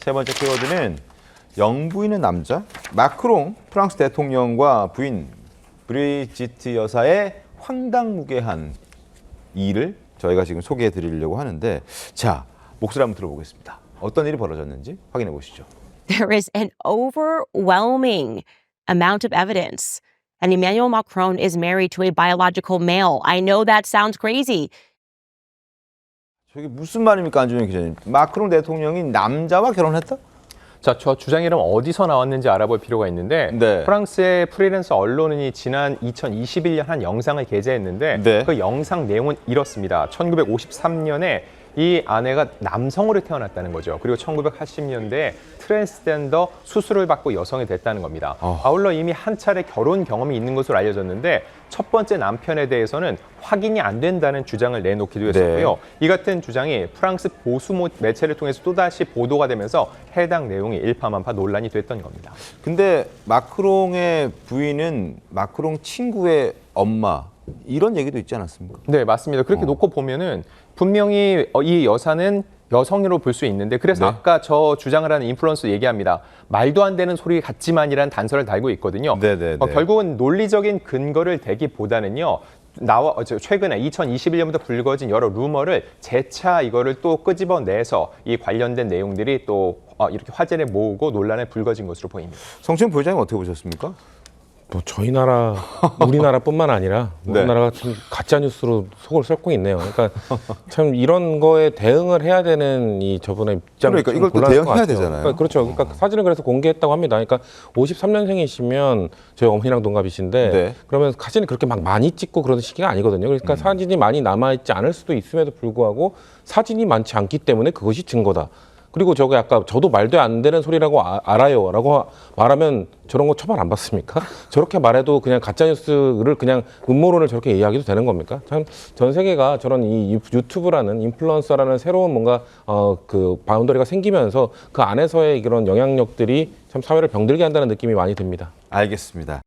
세 번째 키워드는 영부인의 남자 마크롱 프랑스 대통령과 부인 브리지트 여사의 황당무계한 일을 저희가 지금 소개해 드리려고 하는데 자 목소리 한번 들어보겠습니다. 어떤 일이 벌어졌는지 확인해 보시죠. there is an overwhelming amount of evidence. And Emmanuel Macron is married to a biological male. I know that sounds crazy. 저게 무슨 말입니까 안준영 기자님? 마크롱 대통령이 남자와 결혼했다? 자, 저 주장 이름 어디서 나왔는지 알아볼 필요가 있는데 네. 프랑스의 프리랜서 언론이 지난 2021년 한 영상을 게재했는데 네. 그 영상 내용은 이렇습니다. 1953년에 이 아내가 남성으로 태어났다는 거죠. 그리고 1980년대에 트랜스젠더 수술을 받고 여성이 됐다는 겁니다. 어. 아울러 이미 한 차례 결혼 경험이 있는 것으로 알려졌는데 첫 번째 남편에 대해서는 확인이 안 된다는 주장을 내놓기도 했었고요. 이 같은 주장이 프랑스 보수 모- 매체를 통해서 또다시 보도가 되면서 해당 내용이 일파만파 논란이 됐던 겁니다. 근데 마크롱의 부인은 마크롱 친구의 엄마 이런 얘기도 있지 않았습니까? 네, 맞습니다. 그렇게 놓고 보면은 분명히 어, 이 여사는 여성으로 볼 수 있는데 그래서 네. 아까 저 주장을 하는 인플루언서 얘기합니다. 말도 안 되는 소리 같지만이라는 단서를 달고 있거든요. 네, 네, 어, 네. 결국은 논리적인 근거를 대기보다는요. 나와 어, 저 최근에 2021년부터 불거진 여러 루머를 재차 이거를 또 끄집어내서 이 관련된 내용들이 또 어, 이렇게 화제를 모으고 논란에 불거진 것으로 보입니다. 성천 부회장님 어떻게 보셨습니까? 뭐 저희 나라, 우리나라뿐만 아니라 네. 우리나라가 참 가짜 뉴스로 속을 썩고 있네요. 그러니까 참 이런 거에 대응을 해야 되는 이 저분의 입장 그러니까 이걸 또 대응해야 되잖아요. 그러니까 그렇죠. 그러니까 사진을 그래서 공개했다고 합니다. 그러니까 53년생이시면 저희 어머니랑 동갑이신데 네. 그러면 사진을 그렇게 막 많이 찍고 그러는 시기가 아니거든요. 음. 그러니까 사진이 많이 남아 있지 않을 수도 있음에도 불구하고 사진이 많지 않기 때문에 그것이 증거다. 그리고 저게 아까 저도 말도 안 되는 소리라고 아- 알아요라고 말하면 저런 거 처벌 안 받습니까? 저렇게 말해도 그냥 가짜 뉴스를 그냥 음모론을 저렇게 이야기해도 되는 겁니까? 참 전 세계가 저런 이 유- 유튜브라는 인플루언서라는 새로운 뭔가 어 그 바운더리가 생기면서 그 안에서의 그런 영향력들이 참 사회를 병들게 한다는 느낌이 많이 듭니다. 알겠습니다.